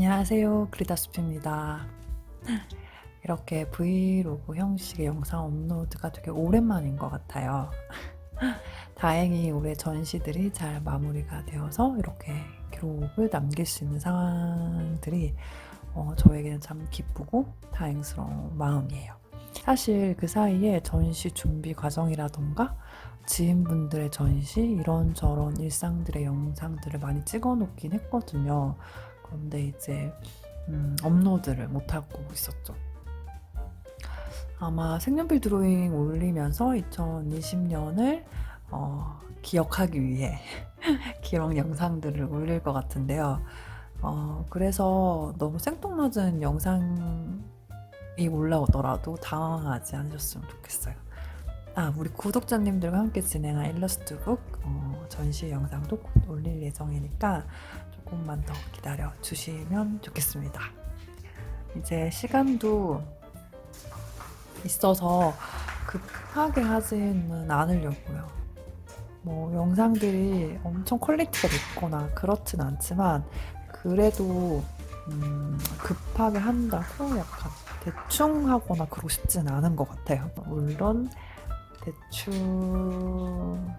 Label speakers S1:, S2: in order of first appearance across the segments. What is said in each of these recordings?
S1: 안녕하세요. 그리다숲입니다. 이렇게 브이로그 형식의 영상 업로드가 되게 오랜만인 것 같아요. 다행히 올해 전시들이 잘 마무리가 되어서 이렇게 기록을 남길 수 있는 상황들이 어, 저에게는 참 기쁘고 다행스러운 마음이에요. 사실 그 사이에 전시 준비 과정이라던가 지인분들의 전시 이런저런 일상들의 영상들을 많이 찍어 놓긴 했거든요. 그런데 이제 음, 업로드를 못하고 있었죠. 아마 색연필 드로잉 올리면서 2020년을 어, 기억하기 위해 기록 영상들을 올릴 것 같은데요. 어, 그래서 너무 생뚱맞은 영상이 올라오더라도 당황하지 않으셨으면 좋겠어요. 아, 우리 구독자님들과 함께 진행한 일러스트북 어, 전시 영상도 곧 올릴 예정이니까 조금만 더 기다려 주시면 좋겠습니다. 이제 시간도 있어서 급하게 하지는 않으려고요. 뭐 영상들이 엄청 퀄리티가 높거나 그렇진 않지만 그래도 음, 급하게 한다고 약간 대충 하거나 그러고 싶진 않은 것 같아요. 물론 대충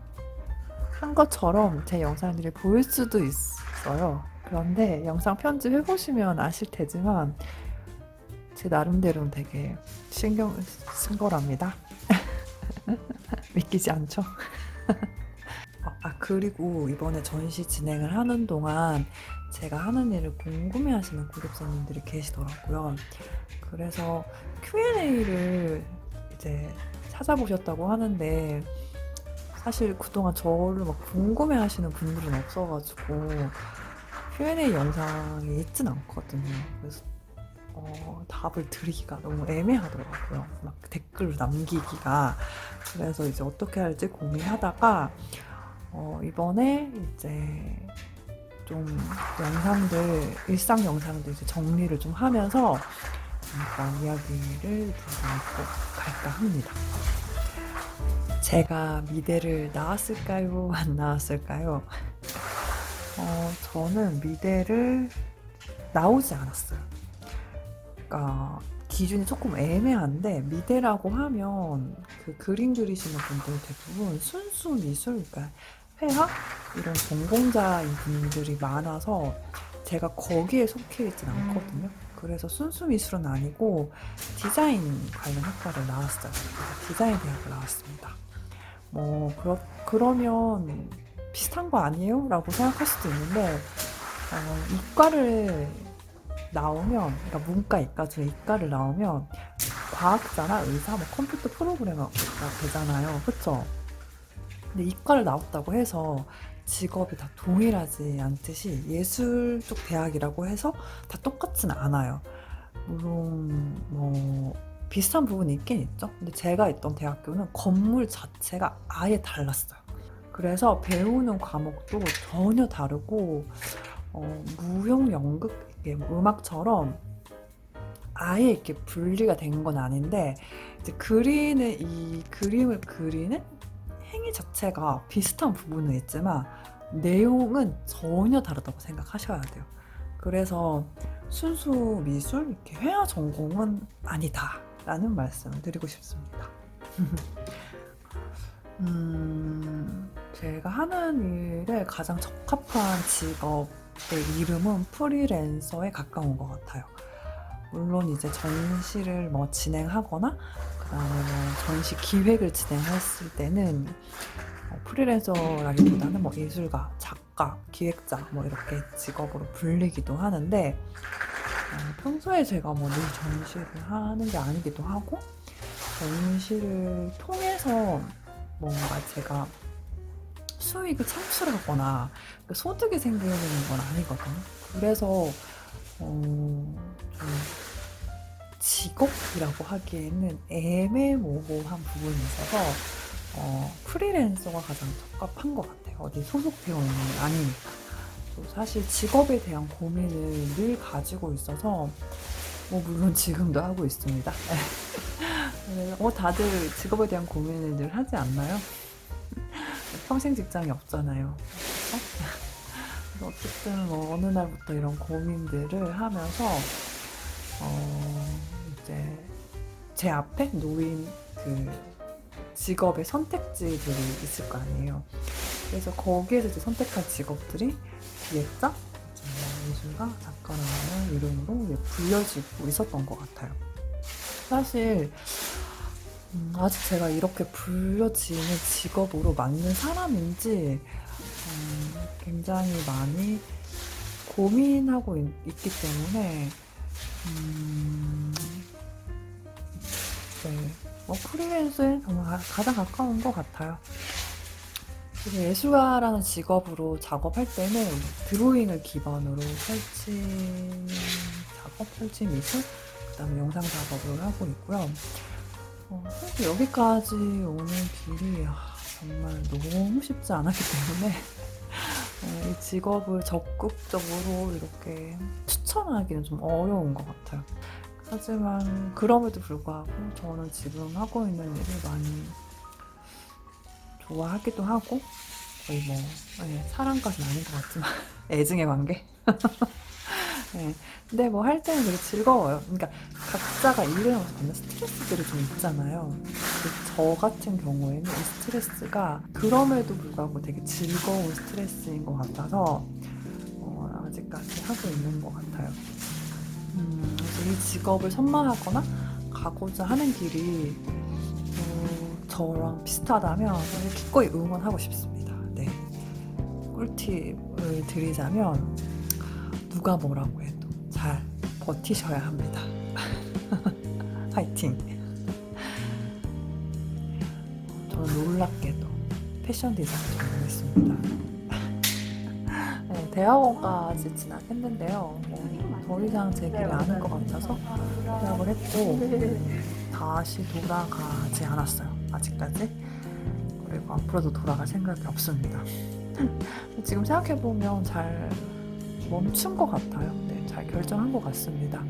S1: 한 것처럼 제 영상들이 보일 수도 있어 요. 그런데 영상 편집 해 보시면 아실 테지만 제 나름대로는 되게 신경 쓴 거랍니다. 믿기지 않죠? 아 그리고 이번에 전시 진행을 하는 동안 제가 하는 일을 궁금해 하시는 구독자님들이 계시더라고요. 그래서 Q&A를 이제 찾아보셨다고 하는데 사실 그동안 저를 막 궁금해 하시는 분들은 없어가지고 Q&A 영상이 있진 않거든요. 그래서 어, 답을 드리기가 너무 애매하더라고요. 막 댓글로 남기기가. 그래서 이제 어떻게 할지 고민하다가 어, 이번에 이제 좀 영상들, 일상 영상들 이제 정리를 좀 하면서 잠깐 이야기를 들어보고 갈까 합니다. 제가 미대를 나왔을까요? 안 나왔을까요? 어, 저는 미대를 나오지 않았어요. 그러니까 기준이 조금 애매한데 미대라고 하면 그 그림 그리시는 분들 대부분 순수 미술, 그러니까 회화 이런 전공자인 분들이 많아서 제가 거기에 속해 있진 않거든요. 그래서 순수 미술은 아니고 디자인 관련 학과를 나왔어요. 디자인 대학을 나왔습니다. 뭐 그러, 그러면 비슷한 거 아니에요? 라고 생각할 수도 있는데 어, 이과를 나오면 그러니까 문과 이과 중에 이과를 나오면 과학자나 의사, 뭐 컴퓨터 프로그래머가 되잖아요. 그쵸? 근데 이과를 나왔다고 해서 직업이 다 동일하지 않듯이 예술 쪽 대학이라고 해서 다 똑같진 않아요. 물론 뭐 비슷한 부분이 있긴 있죠. 근데 제가 있던 대학교는 건물 자체가 아예 달랐어요. 그래서 배우는 과목도 전혀 다르고 어, 무용 연극 이게 뭐 음악처럼 아예 이렇게 분리가 된 건 아닌데 이제 그리는 이 그림을 그리는 행위 자체가 비슷한 부분은 있지만 내용은 전혀 다르다고 생각하셔야 돼요. 그래서 순수 미술 이렇게 회화 전공은 아니다 라는 말씀을 드리고 싶습니다. 음, 제가 하는 일에 가장 적합한 직업의 이름은 프리랜서에 가까운 것 같아요. 물론 이제 전시를 뭐 진행하거나 그다음에 뭐 전시 기획을 진행했을 때는 어, 프리랜서라기보다는 뭐 예술가, 작가, 기획자 뭐 이렇게 직업으로 불리기도 하는데 어, 평소에 제가 뭐 늘 전시를 하는 게 아니기도 하고 전시를 통해서 뭔가 제가 수익을 창출하거나 그 소득이 생기는 건 아니거든요. 그래서 어, 좀 직업이라고 하기에는 애매모호한 부분이 있어서 어, 프리랜서가 가장 적합한 것 같아요. 어디 소속되어 있는 게 아니니까. 또 사실 직업에 대한 고민을 늘 가지고 있어서 뭐 물론 지금도 하고 있습니다. 네, 어 다들 직업에 대한 고민을 늘 하지 않나요? 평생 직장이 없잖아요. 어쨌든 뭐 어느 날부터 이런 고민들을 하면서 어 이제 제 앞에 놓인 그 직업의 선택지들이 있을 거 아니에요. 그래서 거기에서 이제 선택한 직업들이 기획자, 예술가, 작가라는 이름으로 불려지고 있었던 것 같아요. 사실 음, 아직 제가 이렇게 불려지는 직업으로 맞는 사람인지 음, 굉장히 많이 고민하고 있, 기 때문에 음, 네, 뭐 프리랜서에 정말 가- 가장 가까운 것 같아요. 예술가라는 직업으로 작업할 때는 드로잉을 기반으로 설치 작업, 설치 미술, 그 다음에 영상 작업을 하고 있고요. 어, 여기까지 오는 길이 아, 정말 너무 쉽지 않았기 때문에 어, 이 직업을 적극적으로 이렇게 추천하기는 좀 어려운 것 같아요. 하지만 그럼에도 불구하고 저는 지금 하고 있는 일을 많이 좋아하기도 하고 거의 뭐 네, 사랑까지는 아닌 것 같지만 애증의 관계. 네. 근데 뭐 할 때는 되게 즐거워요. 그러니까 각자가 일을 하면서 받는 스트레스들이 좀 있잖아요. 저 같은 경우에는 이 스트레스가 그럼에도 불구하고 되게 즐거운 스트레스인 것 같아서 어, 아직까지 하고 있는 것 같아요. 음, 이 직업을 선망하거나 가고자 하는 길이 어, 저랑 비슷하다면 기꺼이 응원하고 싶습니다. 네. 꿀팁을 드리자면 누가 뭐라고 해도 잘 버티셔야 합니다. 파이팅! 저는 놀랍게도 패션 디자인 전공했습니다. 네, 대학원까지 진학했는데요. 뭐, 더 이상 제 길이 아닌 것 같아서 휴학을 했고 다시 돌아가지 않았어요. 아직까지. 그리고 앞으로도 돌아갈 생각이 없습니다. 지금 생각해보면 잘 멈춘 것 같아요. 네, 잘 결정한 것 같습니다.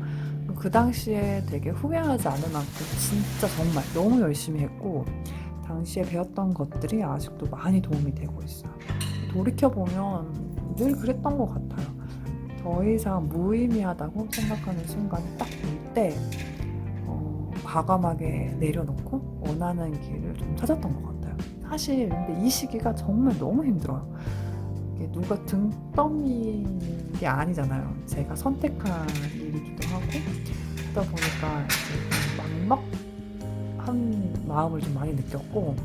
S1: 그 당시에 되게 후회하지 않을 만큼 진짜 정말 너무 열심히 했고 당시에 배웠던 것들이 아직도 많이 도움이 되고 있어요. 돌이켜보면 늘 그랬던 것 같아요. 더 이상 무의미하다고 생각하는 순간이 딱 올때 어, 과감하게 내려놓고 원하는 길을 좀 찾았던 것 같아요. 사실 근데 이 시기가 정말 너무 힘들어요. 이게 누가 등 떠미는 게 아니잖아요. 제가 선택한 일이기도 하고 그러다 보니까 막막한 마음을 좀 많이 느꼈고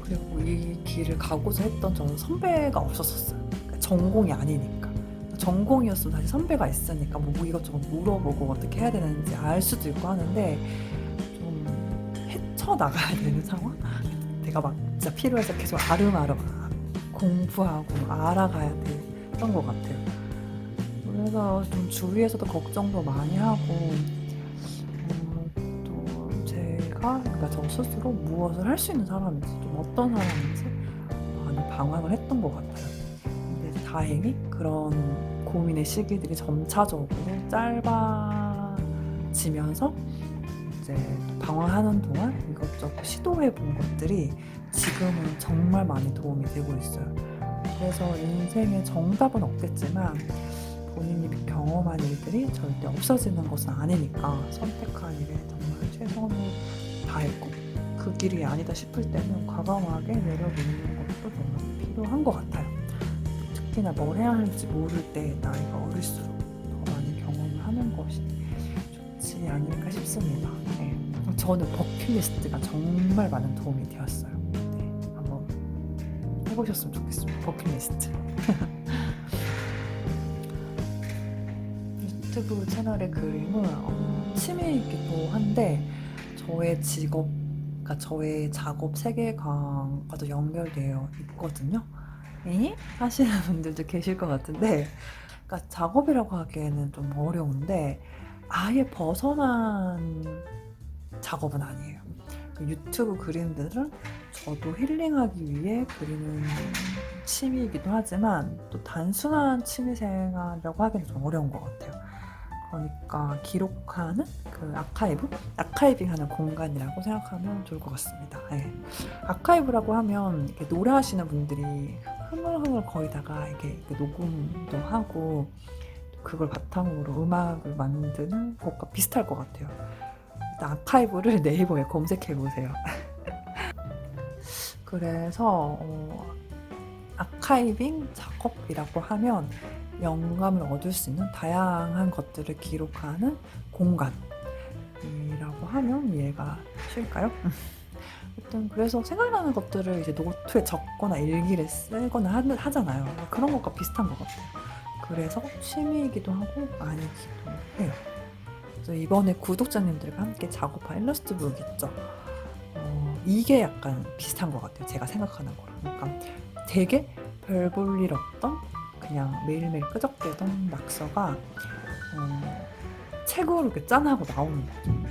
S1: 그리고 이 길을 가고자 했던 저는 선배가 없었었어요. 그러니까 전공이 아니니까. 전공이었으면 다시 선배가 있으니까 뭐 이것저것 물어보고 어떻게 해야 되는지 알 수도 있고 하는데 좀 헤쳐나가야 되는 상황? 내가 막 진짜 필요해서 계속 아름아름 공부하고 알아가야 됐던 것 같아요. 그래서 좀 주위에서도 걱정도 많이 하고 음, 또 제가 그러니까 저 스스로 무엇을 할 수 있는 사람인지 좀 어떤 사람인지 많이 방황을 했던 것 같아요. 다행히 그런 고민의 시기들이 점차적으로 짧아지면서 이제 방황하는 동안 이것저것 시도해 본 것들이 지금은 정말 많이 도움이 되고 있어요. 그래서 인생에 정답은 없겠지만 본인이 경험한 일들이 절대 없어지는 것은 아니니까 선택한 일에 정말 최선을 다했고 그 길이 아니다 싶을 때는 과감하게 내려놓는 것도 정말 필요한 것 같아요. 특히나 뭘 해야 할지 모를 때 나이가 어릴수록 더 많이 경험을 하는 것이 좋지 않을까 싶습니다. 네. 저는 버킷리스트가 정말 많은 도움이 되었어요. 네, 한번 해보셨으면 좋겠습니다. 버킷리스트. 유튜브 채널의 그림은 어, 취미이기도 한데 저의 직업, 그러니까 저의 작업 세계관과도 연결되어 있거든요. 에? 하시는 분들도 계실 것 같은데, 그러니까 작업이라고 하기에는 좀 어려운데 아예 벗어난 작업은 아니에요. 그 유튜브 그림들은 저도 힐링하기 위해 그리는 취미이기도 하지만 또 단순한 취미생활이라고 하기는 좀 어려운 것 같아요. 그러니까 기록하는 그 아카이브? 아카이빙하는 공간이라고 생각하면 좋을 것 같습니다. 네. 아카이브라고 하면 노래하시는 분들이 흐물흐물 거리다가 이게 그 녹음도 하고 그걸 바탕으로 음악을 만드는 것과 비슷할 것 같아요. 일단 아카이브를 네이버에 검색해 보세요. 그래서 어, 아카이빙 작업이라고 하면 영감을 얻을 수 있는 다양한 것들을 기록하는 공간이라고 하면 이해가 쉴까요? 어떤 그래서 생각나는 것들을 이제 노트에 적거나 일기를 쓰거나 하, 하잖아요. 그런 것과 비슷한 것 같아요. 그래서 취미이기도 하고 아니기도 해요. 그래서 이번에 구독자님들과 함께 작업한 일러스트북 있죠. 어, 이게 약간 비슷한 것 같아요. 제가 생각하는 거랑. 그러니까 되게 별 볼 일 없던 그냥 매일매일 끄적대던 낙서가 어, 책으로 이렇게 짠하고 나오는 거죠.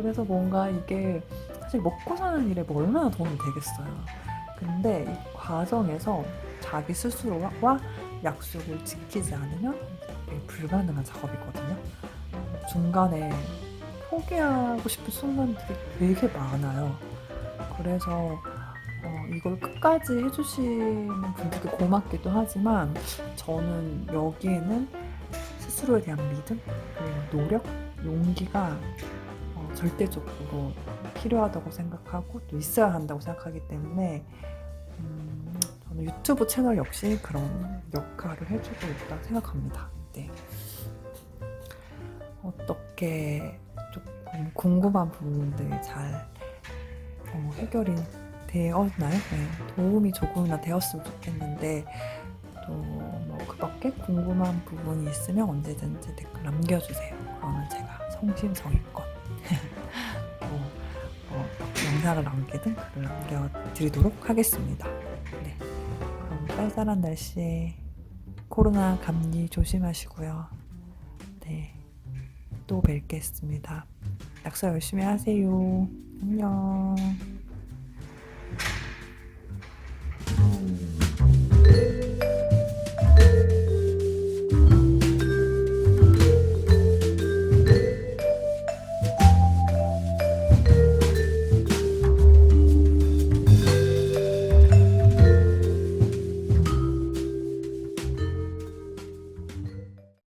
S1: 그래서 뭔가 이게 사실 먹고 사는 일에 뭐 얼마나 도움이 되겠어요. 근데 이 과정에서 자기 스스로와 약속을 지키지 않으면 불가능한 작업이거든요. 중간에 포기하고 싶은 순간들이 되게 많아요. 그래서 어, 이걸 끝까지 해주시는 분들께 고맙기도 하지만 저는 여기에는 스스로에 대한 믿음, 노력, 용기가 어, 절대적으로 필요하다고 생각하고 또 있어야 한다고 생각하기 때문에 음, 저는 유튜브 채널 역시 그런 역할을 해주고 있다 생각합니다. 네. 어떻게 조금 궁금한 부분들 잘 어, 해결이 되었나요? 네, 도움이 조금이나 되었으면 좋겠는데 또뭐 그밖에 궁금한 부분이 있으면 언제든지 댓글 남겨주세요. 그러면 제가 성심성의껏 또 어, 영상을 남기든 글을 남겨드리도록 하겠습니다. 네, 그럼 쌀쌀한 날씨에 코로나 감기 조심하시고요. 네, 또 뵙겠습니다. 약속 열심히 하세요. 안녕.